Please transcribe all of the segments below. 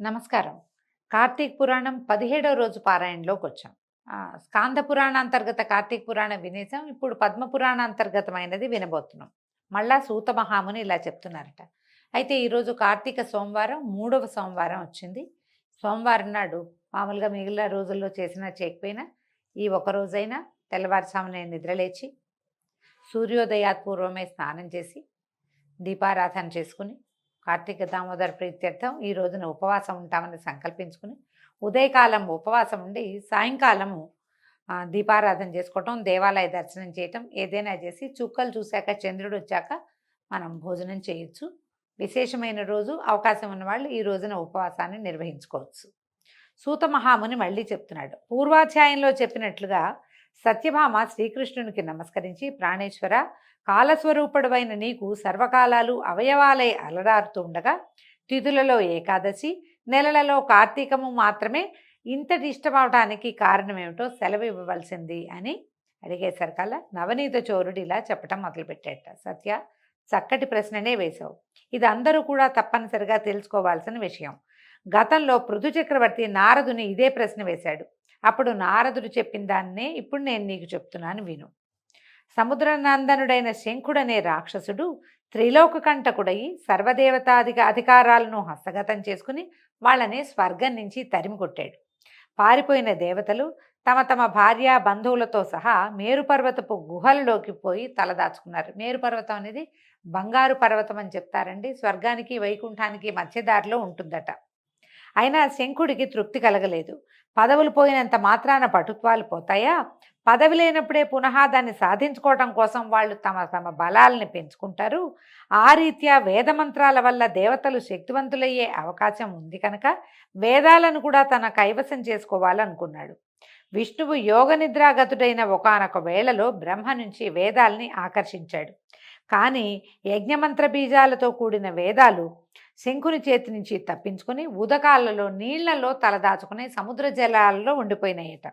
నమస్కారం. కార్తీక్ పురాణం పదిహేడవ రోజు పారాయణలోకి వచ్చాం. స్కాంద పురాణ అంతర్గత కార్తీక పురాణం వినేసాం. ఇప్పుడు పద్మ పురాణ అంతర్గతమైనది వినబోతున్నాం. మళ్ళా సూత మహాముని ఇలా చెప్తున్నారట. అయితే ఈరోజు కార్తీక సోమవారం మూడవ సోమవారం వచ్చింది. సోమవారం నాడు మామూలుగా మిగిలిన రోజుల్లో చేసినా చేయకపోయినా ఈ ఒక రోజైనా తెల్లవారుజామున నిద్రలేచి సూర్యోదయాత్ పూర్వమే స్నానం చేసి దీపారాధన చేసుకుని కార్తీక దామోదర ప్రీత్యర్థం. ఈ రోజున ఉపవాసం ఉంటామని సంకల్పించుకుని ఉదయకాలం ఉపవాసం ఉండి సాయంకాలము దీపారాధన చేసుకోవటం దేవాలయ దర్శనం చేయటం ఏదైనా చేసి చుక్కలు చూశాక చంద్రుడు వచ్చాక మనం భోజనం చేయొచ్చు. విశేషమైన రోజు అవకాశం ఉన్నవాళ్ళు ఈ రోజున ఉపవాసాన్ని నిర్వహించుకోవచ్చు. సూత మహాముని మళ్ళీ చెప్తున్నాడు. పూర్వాధ్యాయంలో చెప్పినట్లుగా సత్యభామ శ్రీకృష్ణునికి నమస్కరించి ప్రాణేశ్వర కాలస్వరూపుడవైన నీకు సర్వకాలాలు అవయవాలై అలరారుతూ ఉండగా తిథులలో ఏకాదశి నెలలలో కార్తీకము మాత్రమే ఇంతటి ఇష్టమవటానికి కారణమేమిటో సెలవు ఇవ్వవలసింది అని అడిగేసరికల్లా నవనీత చోరుడు ఇలా చెప్పటం మొదలుపెట్టాట సత్య చక్కటి ప్రశ్ననే వేశావు. ఇది అందరూ కూడా తప్పనిసరిగా తెలుసుకోవాల్సిన విషయం. గతంలో పృథు చక్రవర్తి నారదుని ఇదే ప్రశ్న వేశాడు. అప్పుడు నారదుడు చెప్పిన దాన్నే ఇప్పుడు నేను నీకు చెప్తున్నాను విను. సముద్రనందనుడైన శంఖుడనే రాక్షసుడు త్రిలోక కంటకుడై సర్వదేవతాధిక అధికారాలను హస్తగతం చేసుకుని వాళ్ళని స్వర్గం నుంచి తరిమి కొట్టాడు. పారిపోయిన దేవతలు తమ తమ భార్య బంధువులతో సహా మేరుపర్వతపు గుహలలోకి పోయి తలదాచుకున్నారు. మేరుపర్వతం అనేది బంగారు పర్వతం అని చెప్తారండి. స్వర్గానికి వైకుంఠానికి మధ్యదారిలో ఉంటుందట. అయినా శంఖుడికి తృప్తి కలగలేదు. పదవులు పోయినంత మాత్రాన పటుత్వాలు పోతాయా? పదవి లేనప్పుడే పునః దాన్ని సాధించుకోవటం కోసం వాళ్ళు తమ తమ బలాల్ని పెంచుకుంటారు. ఆ రీత్యా వేదమంత్రాల వల్ల దేవతలు శక్తివంతులయ్యే అవకాశం ఉంది కనుక వేదాలను కూడా తన కైవసం చేసుకోవాలనుకున్నాడు. విష్ణువు యోగ నిద్రాగతుడైన ఒకానొక వేళలో బ్రహ్మ నుంచి వేదాల్ని ఆకర్షించాడు. కానీ యజ్ఞమంత్ర బీజాలతో కూడిన వేదాలు శంకుని చేతి నుంచి తప్పించుకుని ఉదకాలలో నీళ్ళలో తలదాచుకుని సముద్ర జలాలలో ఉండిపోయినాయట.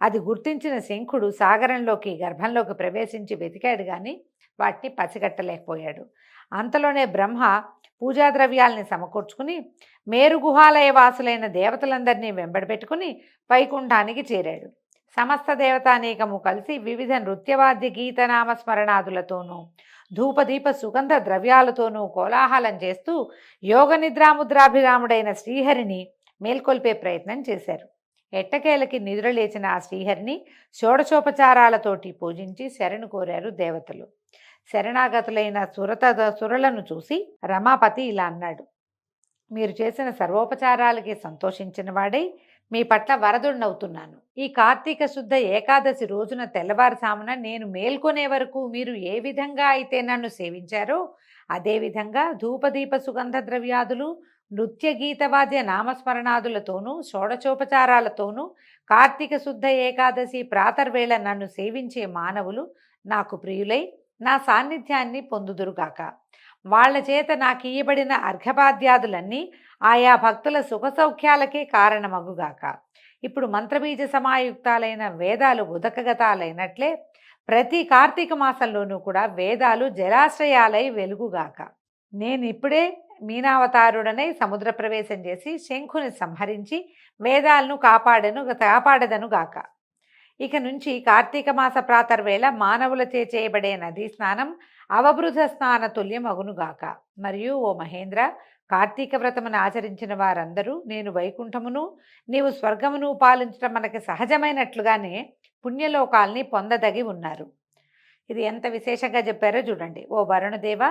అది గుర్తించిన శంఖుడు సాగరంలోకి గర్భంలోకి ప్రవేశించి వెతికాడు కానీ వాటిని పసిగట్టలేకపోయాడు. అంతలోనే బ్రహ్మ పూజా ద్రవ్యాల్ని సమకూర్చుకుని మేరు గుహాలయ వాసులైన దేవతలందరినీ వెంబడబెట్టుకుని వైకుంఠానికి చేరాడు. సమస్త దేవతానేకము కలిసి వివిధ నృత్యవాద్య గీతనామ స్మరణాదులతోనూ ధూపదీప సుగంధ ద్రవ్యాలతోనూ కోలాహలం చేస్తూ యోగ నిద్రాముద్రాభిరాముడైన శ్రీహరిని మేల్కొల్పే ప్రయత్నం చేశారు. ఎట్టకేలకి నిద్రలేచిన ఆ శ్రీహరిని షోడశోపచారాలతోటి పూజించి శరణు కోరారు దేవతలు. శరణాగతులైన సురత సురలను చూసి రమాపతి ఇలా అన్నాడు మీరు చేసిన సర్వోపచారాలకి సంతోషించిన వాడై మీ పట్ల వరదుండవుతున్నాను. ఈ కార్తీక శుద్ధ ఏకాదశి రోజున తెల్లవారుసామున నేను మేల్కొనే వరకు మీరు ఏ విధంగా అయితే నన్ను సేవించారో అదేవిధంగా ధూపదీప సుగంధ ద్రవ్యాదులు నృత్య గీతవాద్య నామస్మరణాదులతోనూ షోడచోపచారాలతోనూ కార్తీక శుద్ధ ఏకాదశి ప్రాతర్వేళ నన్ను సేవించే మానవులు నాకు ప్రియులై నా సాన్నిధ్యాన్ని పొందుదురుగాక. వాళ్ళ చేత నాకు ఇయ్యబడిన అర్ఘపాద్యాదులన్నీ ఆయా భక్తుల సుఖ సౌఖ్యాలకే కారణమగుగాక. ఇప్పుడు మంత్రబీజ సమాయుక్తాలైన వేదాలు ఉదకగతాలైనట్లే ప్రతి కార్తీక మాసంలోనూ కూడా వేదాలు జలాశ్రయాలై వెలుగుగాక. నేను ఇప్పుడే మీనావతారుడనై సముద్ర ప్రవేశం చేసి శంఖుని సంహరించి వేదాలను కాపాడను కాపాడదను గాక ఇక నుంచి కార్తీక మాస ప్రాతర్వేళ మానవులచే చేయబడే నదీ స్నానం అవబృధ స్నాన తుల్యం అగునుగాక. మరియు ఓ మహేంద్ర కార్తీక వ్రతమును ఆచరించిన వారందరూ నేను వైకుంఠమును నీవు స్వర్గమును పాలించడం మనకి సహజమైనట్లుగానే పుణ్యలోకాల్ని పొందదగి ఉన్నారు. ఇది ఎంత విశేషంగా చెప్పారో చూడండి. ఓ వరుణదేవ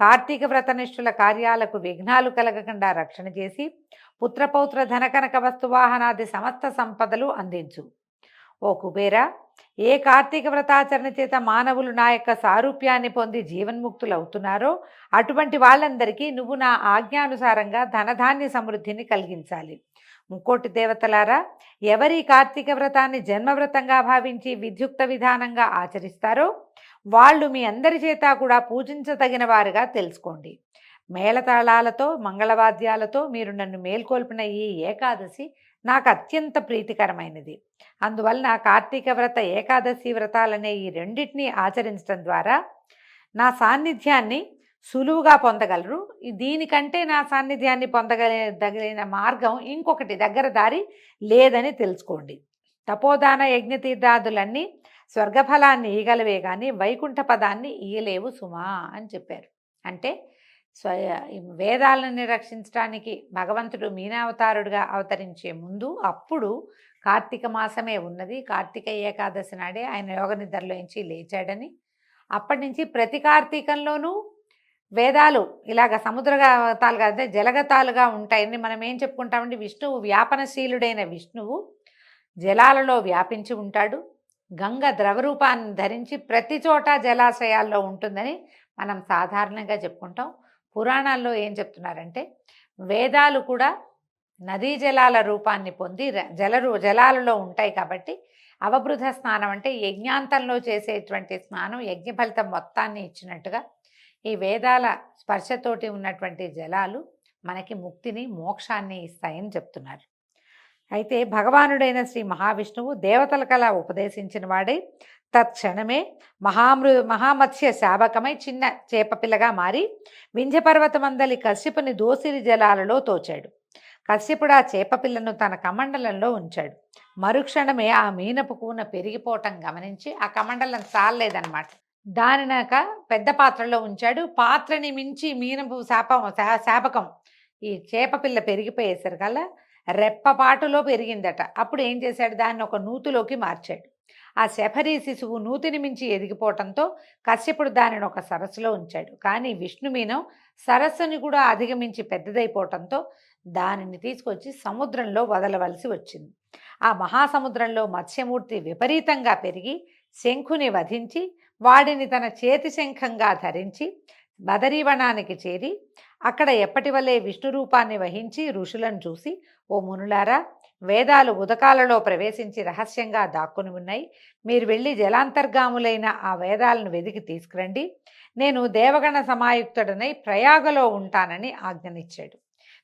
కార్తీక వ్రతనిష్ఠుల కార్యాలకు విఘ్నాలు కలగకుండా రక్షణ చేసి పుత్రపౌత్ర ధనకనక వస్తువాహనాది సమస్త సంపదలు అందించు. ఓ కుబేర ఏ కార్తీక వ్రతాచరణ చేత మానవులు నా యొక్క సారూప్యాన్ని పొంది జీవన్ముక్తులు అవుతున్నారో అటువంటి వాళ్ళందరికీ నువ్వు నా ఆజ్ఞానుసారంగా ధనధాన్య సమృద్ధిని కలిగించాలి. ముక్కోటి దేవతలారా ఎవరి కార్తీక వ్రతాన్ని జన్మవ్రతంగా భావించి విద్యుక్త విధానంగా ఆచరిస్తారో వాళ్ళు మీ అందరి చేత కూడా పూజించదగిన వారుగా తెలుసుకోండి. మేళతాళాలతో మంగళవాద్యాలతో మీరు నన్ను మేల్కొల్పిన ఈ ఏకాదశి నాకు అత్యంత ప్రీతికరమైనది అందువలన కార్తీక వ్రత ఏకాదశి వ్రతాలనే ఈ రెండింటినీ ఆచరించడం ద్వారా నా సాన్నిధ్యాన్ని సులువుగా పొందగలరు. దీనికంటే నా సాన్నిధ్యాన్ని పొందగలిగిన మార్గం ఇంకొకటి దగ్గర దారి లేదని తెలుసుకోండి. తపోదాన యజ్ఞతీర్థాదులన్నీ స్వర్గఫలాన్ని ఇయగలవే కానీ వైకుంఠ పదాన్ని ఇయలేవు సుమా అని చెప్పారు. అంటే స్వయ వేదాలను రక్షించడానికి భగవంతుడు మీనావతారుడుగా అవతరించే ముందు అప్పుడు కార్తీక మాసమే ఉన్నది. కార్తీక ఏకాదశి నాడే ఆయన యోగ నిద్రలోంచి లేచాడని. అప్పటి నుంచి ప్రతి కార్తీకంలోనూ వేదాలు ఇలాగ సముద్రగతాలుగా అంటే జలగతాలుగా ఉంటాయని మనం ఏం చెప్పుకుంటామంటే విష్ణువు వ్యాపనశీలుడైన విష్ణువు జలాలలో వ్యాపించి ఉంటాడు. గంగ ద్రవరూపాన్ని ధరించి ప్రతి చోట జలాశయాల్లో ఉంటుందని మనం సాధారణంగా చెప్పుకుంటాం. పురాణాల్లో ఏం చెప్తున్నారంటే వేదాలు కూడా నదీ జలాల రూపాన్ని పొంది జల జలరు జలాలలో ఉంటాయి కాబట్టి అవబృధ స్నానం అంటే యజ్ఞాంతంలో చేసేటువంటి స్నానం యజ్ఞ ఫలితం మొత్తాన్ని ఇచ్చినట్టుగా ఈ వేదాల స్పర్శతోటి ఉన్నటువంటి జలాలు మనకి ముక్తిని మోక్షాన్ని ఇస్తాయని చెప్తున్నారు. అయితే భగవానుడైన శ్రీ మహావిష్ణువు దేవతలకలా ఉపదేశించిన వాడై తత్క్షణమే మహామృ మహామత్స్య శాపకమై చిన్న చేపపిల్లగా మారి వింధ్యపర్వతమందలి కశ్యపుని దోసిరి జలాలలో తోచాడు. కశ్యపుడు ఆ చేపపిల్లను తన కమండలంలో ఉంచాడు. మరుక్షణమే ఆ మీనపు కూన పెరిగిపోవటం గమనించి ఆ కమండలం చాలలేదన్నమాట దానినాక పెద్ద పాత్రలో ఉంచాడు. పాత్రని మించి మీనపు శాపం శా- శాపకం ఈ చేపపిల్ల పెరిగిపోయేసరికల్లా రెప్పపాటులో పెరిగిందట. అప్పుడు ఏం చేశాడు? దాన్ని ఒక నూతులోకి మార్చాడు. ఆ శఫరీ శిశువు నూతిని మించి ఎదిగిపోవటంతో కశ్యపుడు దానిని ఒక సరస్సులో ఉంచాడు. కానీ విష్ణుమీనం సరస్సుని కూడా అధిగమించి పెద్దదైపోవటంతో దానిని తీసుకొచ్చి సముద్రంలో వదలవలసి వచ్చింది. ఆ మహాసముద్రంలో మత్స్యమూర్తి విపరీతంగా పెరిగి శంఖుని వధించి వాడిని తన చేతి శంఖంగా ధరించి బదరీవనానికి చేరి అక్కడ ఎప్పటి వలె విష్ణు రూపాన్ని వహించి ఋషులను చూసి ఓ మునులారా వేదాలు ఉదకాలలో ప్రవేశించి రహస్యంగా దాక్కుని ఉన్నాయి. మీరు వెళ్ళి జలాంతర్గాములైన ఆ వేదాలను వెదికి తీసుకురండి. నేను దేవగణ సమాయుక్తుడనై ప్రయాగలో ఉంటానని ఆజ్ఞనిచ్చాడు.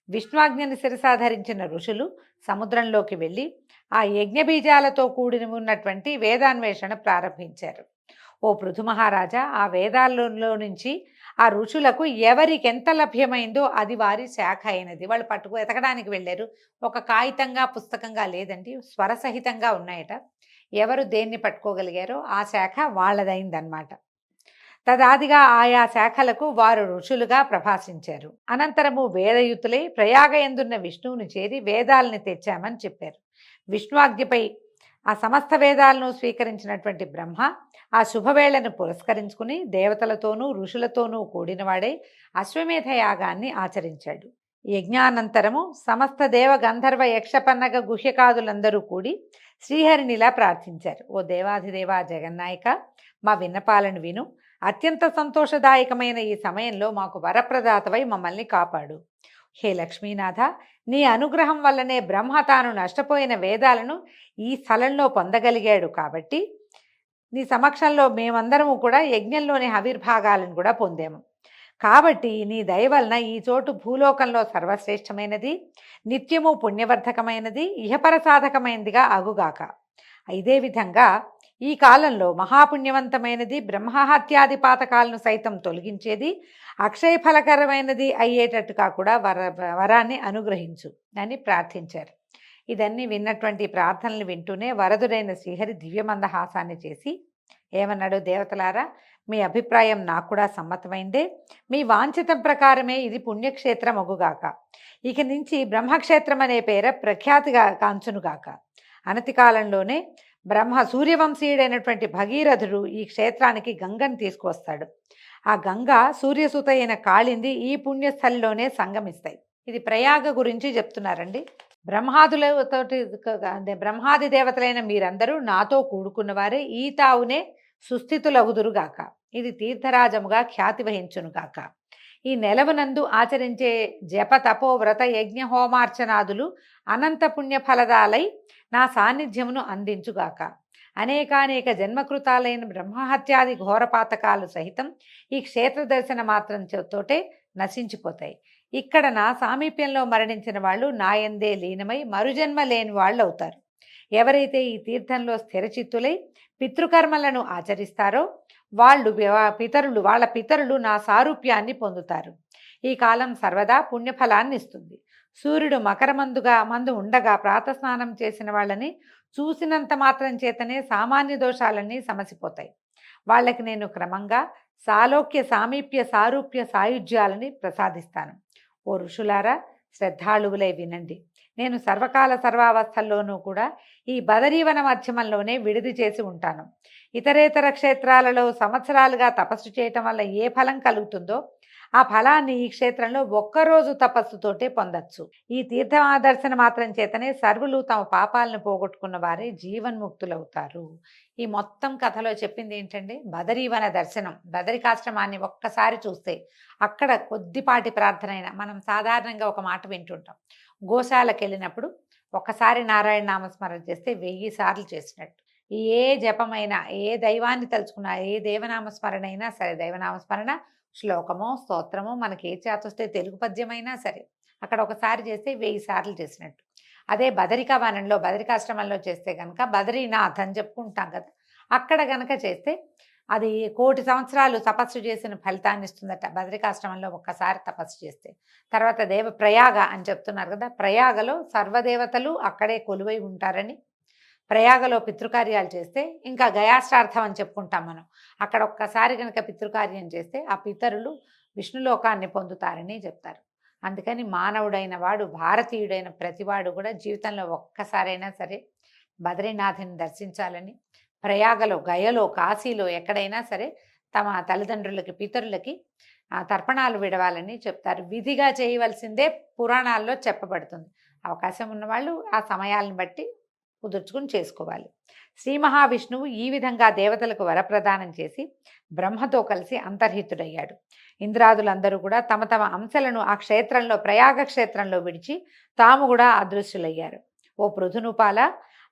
విష్ణువాజ్ఞని శిరసాధరించిన ఋషులు సముద్రంలోకి వెళ్ళి ఆ యజ్ఞబీజాలతో కూడిన ఉన్నటువంటి వేదాన్వేషణ ప్రారంభించారు. ఓ పృథు మహారాజా ఆ వేదాల్లో నుంచి ఆ ఋషులకు ఎవరికి ఎంత లభ్యమైందో అది వారి శాఖ అయినది. వాళ్ళు పట్టుకు ఎతకడానికి వెళ్ళారు. ఒక కాగితంగా పుస్తకంగా లేదండి స్వరసహితంగా ఉన్నాయట. ఎవరు దేన్ని పట్టుకోగలిగారో ఆ శాఖ వాళ్ళదైందనమాట తదాదిగా ఆయా శాఖలకు వారు ఋషులుగా ప్రభాసించారు. అనంతరము వేదయుతులై ప్రయాగ ఎందున్న విష్ణువుని చేరి వేదాలని తెచ్చామని చెప్పారు. విష్ణువాజ్ఞపై ఆ సమస్త వేదాలను స్వీకరించినటువంటి బ్రహ్మ ఆ శుభవేళను పురస్కరించుకుని దేవతలతోనూ ఋషులతోనూ కూడినవాడై అశ్వమేధ యాగాన్ని ఆచరించాడు. యజ్ఞానంతరము సమస్త దేవ గంధర్వ యక్షపన్నగ గుహ్యకాదులందరూ కూడి శ్రీహరినిలా ప్రార్థించారు. ఓ దేవాధిదేవ జగన్నాయక మా విన్నపాలను విను. అత్యంత సంతోషదాయకమైన ఈ సమయంలో మాకు వరప్రదాతవై మమ్మల్ని కాపాడు. హే లక్ష్మీనాథ నీ అనుగ్రహం వల్లనే బ్రహ్మ తాను నష్టపోయిన వేదాలను ఈ స్థలంలో పొందగలిగాడు కాబట్టి నీ సమక్షంలో మేమందరము కూడా యజ్ఞంలోని హవిర్భాగాలను కూడా పొందాము. కాబట్టి నీ దయ వలన ఈ చోటు భూలోకంలో సర్వశ్రేష్టమైనది నిత్యము పుణ్యవర్ధకమైనది ఇహపర సాధకమైనదిగా అగుగాక. ఇదే విధంగా ఈ కాలంలో మహాపుణ్యవంతమైనది బ్రహ్మహత్యాది పాతకాలను సైతం తొలగించేది అక్షయ ఫలకరమైనది అయ్యేటట్టుగా కూడా వర వరాన్ని అనుగ్రహించు అని ప్రార్థించారు. ఇదన్నీ విన్నటువంటి ప్రార్థనలు వింటూనే వరదుడైన శ్రీహరి దివ్యమందహాసాన్ని చేసి ఏమన్నాడు దేవతలారా మీ అభిప్రాయం నాకు కూడా సమ్మతమైందే. మీ వాంఛితం ప్రకారమే ఇది పుణ్యక్షేత్రం అగుగాక ఇక నుంచి బ్రహ్మక్షేత్రం అనే పేర ప్రఖ్యాతిగా కాంచునుగాక. అనతి కాలంలోనే బ్రహ్మ సూర్యవంశీయుడైనటువంటి భగీరథుడు ఈ క్షేత్రానికి గంగను తీసుకువస్తాడు. ఆ గంగ సూర్యసుత అయిన కాళింది ఈ పుణ్యస్థలిలోనే సంగమిస్తాయి. ఇది ప్రయాగ గురించి చెప్తున్నారండి. బ్రహ్మాదులతోటి బ్రహ్మాది దేవతలైన మీరందరూ నాతో కూడుకున్నవారే ఈ తావునే సుస్థితులగుదురుగాక. ఇది తీర్థరాజముగా ఖ్యాతి వహించునుగాక. ఈ నెలవనందు ఆచరించే జప తపో వ్రత యజ్ఞ హోమార్చనాదులు అనంత పుణ్య ఫలదాలై నా సాన్నిధ్యమును అందించుగాక. అనేకానేక జన్మకృతాలైన బ్రహ్మహత్యాది ఘోరపాతకాలు సహితం ఈ క్షేత్ర దర్శన మాత్రం తోటే నశించిపోతాయి. ఇక్కడ నా సామీప్యంలో మరణించిన వాళ్ళు నాయందే లీనమై మరుజన్మ లేని వాళ్ళు అవుతారు ఎవరైతే ఈ తీర్థంలో స్థిరచిత్తులై పితృకర్మలను ఆచరిస్తారో వాళ్ళు పితరులు వాళ్ళ పితరులు నా సారూప్యాన్ని పొందుతారు. ఈ కాలం సర్వదా పుణ్యఫలాన్ని ఇస్తుంది. సూర్యుడు మకర మందుగా మందు ఉండగా ప్రాతస్నానం చేసిన వాళ్ళని చూసినంత మాత్రం చేతనే సామాన్య దోషాలన్నీ సమసిపోతాయి. వాళ్ళకి నేను క్రమంగా సాలోక్య సామీప్య సారూప్య సాయుధ్యాలని ప్రసాదిస్తాను. ఓ ఋషులారా శ్రద్ధాళువులై వినండి. నేను సర్వకాల సర్వావస్థల్లోనూ కూడా ఈ బదరీవన మాధ్యమంలోనే విడిది చేసి ఉంటాను. ఇతరేతర క్షేత్రాలలో సంవత్సరాలుగా తపస్సు చేయటం వల్ల ఏ ఫలం కలుగుతుందో ఆ ఫలాన్ని ఈ క్షేత్రంలో ఒక్కరోజు తపస్సుతోటే పొందొచ్చు. ఈ తీర్థమాదర్శన మాత్రం చేతనే సర్వులు తమ పాపాలను పోగొట్టుకున్న వారే జీవన్ముక్తులవుతారు. ఈ మొత్తం కథలో చెప్పింది ఏంటంటే బదరీవన దర్శనం బదరికాశ్రమాన్ని ఒక్కసారి చూస్తే అక్కడ కొద్దిపాటి ప్రార్థన మనం సాధారణంగా ఒక మాట వింటుంటాం. గోశాలకు వెళ్ళినప్పుడు ఒక్కసారి నారాయణ నామస్మరణ చేస్తే వెయ్యి సార్లు చేసినట్టు. ఏ జపమైనా ఏ దైవాన్ని తలుచుకున్నా ఏ దేవనామస్మరణ అయినా సరే దైవనామస్మరణ శ్లోకమో స్తోత్రమో మనకి ఏ చేతొస్తే తెలుగు పద్యమైనా సరే అక్కడ ఒకసారి చేస్తే వెయ్యి సార్లు చేసినట్టు. అదే బదరికా వనంలో బదరికాశ్రమంలో చేస్తే కనుక బదరీనాథ్ అని చెప్పుకుంటాం కదా అక్కడ గనక చేస్తే అది కోటి సంవత్సరాలు తపస్సు చేసిన ఫలితాన్ని ఇస్తుందట. బదరికాశ్రమంలో ఒక్కసారి తపస్సు చేస్తే. తర్వాత దేవ ప్రయాగ అని చెప్తున్నారు కదా ప్రయాగలో సర్వదేవతలు అక్కడే కొలువై ఉంటారని ప్రయాగలో పితృకార్యాలు చేస్తే ఇంకా గయాష్టార్థం అని చెప్పుకుంటాం మనం. అక్కడ ఒక్కసారి కనుక పితృకార్యం చేస్తే ఆ పితరులు విష్ణులోకాన్ని పొందుతారని చెప్తారు. అందుకని మానవుడైన వాడు భారతీయుడైన ప్రతివాడు కూడా జీవితంలో ఒక్కసారైనా సరే బద్రీనాథుని దర్శించాలని ప్రయాగలో గయలో కాశీలో ఎక్కడైనా సరే తమ తల్లిదండ్రులకి పితరులకి ఆ, తర్పణాలు విడవాలని చెప్తారు. విధిగా చేయవలసిందే పురాణాల్లో చెప్పబడుతుంది. అవకాశం ఉన్నవాళ్ళు ఆ సమయాలను బట్టి కుదుర్చుకుని చేసుకోవాలి. శ్రీ మహావిష్ణువు ఈ విధంగా దేవతలకు వరప్రదానం చేసి బ్రహ్మతో కలిసి అంతర్హితుడయ్యాడు. ఇంద్రాదులందరూ కూడా తమ తమ అంశలను ఆ క్షేత్రంలో ప్రయాగ క్షేత్రంలో విడిచి తాము కూడా అదృశ్యులయ్యారు. ఓ పృథునుపాల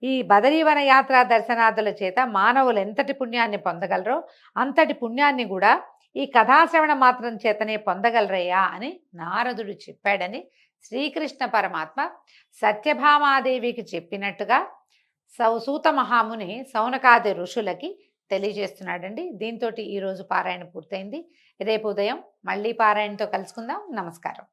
ఈ బదరీవన యాత్ర దర్శనాదుల చేత మానవులు ఎంతటి పుణ్యాన్ని పొందగలరో అంతటి పుణ్యాన్ని కూడా ఈ కథాశ్రవణ మాత్రం చేతనే పొందగలరయ్యా అని నారదుడు చెప్పాడని శ్రీకృష్ణ పరమాత్మ సత్యభామాదేవికి చెప్పినట్టుగా సౌ సూత మహాముని సౌనకాది ఋషులకి తెలియజేస్తున్నాడండి. దీంతో ఈరోజు పారాయణ పూర్తయింది. రేపు ఉదయం మళ్ళీ పారాయణతో కలుసుకుందాం. నమస్కారం.